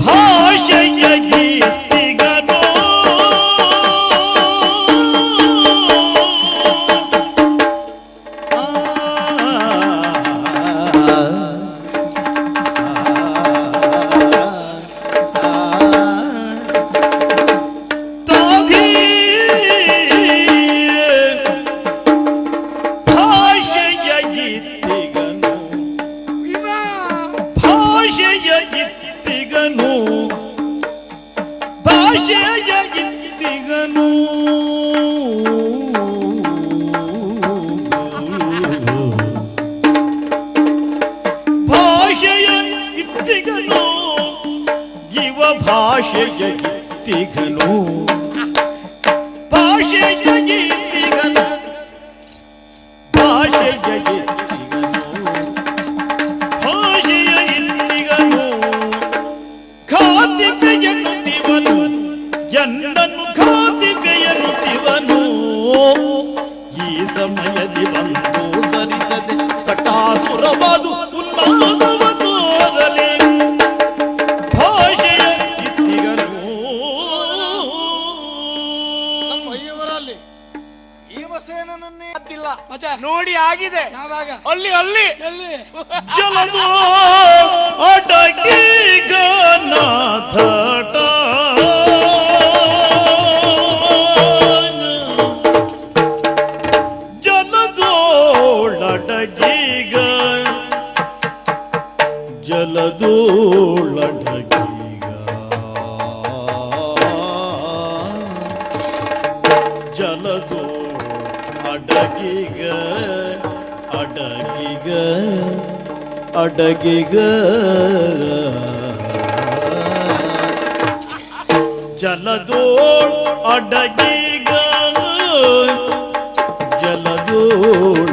ಭಾಷೆಯ ಗೀತ ಮೈಗನೂ ಭಾಷೆಯ ಇತ್ತಿಗನು ಇವ ಭಾಷೆಯ ಇತ್ತಿಗನು. ಎಂದನ್ನು ತಿವನು ಈ ಸಮಯದಿ ಬಂದು ಸರಿಸದೆ ಕಟಾಸುರವಾದು ಉನ್ಮಾದವ ತೋರಲಿ. ಭಾಷೆಯ ನಮ್ಮ ಅಯ್ಯವರಲ್ಲಿ ಭೀಮಸೇನನ್ನೇ ನೋಡಿ ಆಗಿದೆ. ಯಾವಾಗ? ಅಲ್ಲಿ ಅಲ್ಲಿ. ಜಲದು ಅಡಗಿಗ ಜಲದೋಳಡಗೀಗ ಜಲದೋ ಅಡಗಿಗ ಅಡಗಿಗ ಅಡಗಿಗ ಜಲದೋಳ್ ಅಡಗಿಗ ಜಲದೋಳ್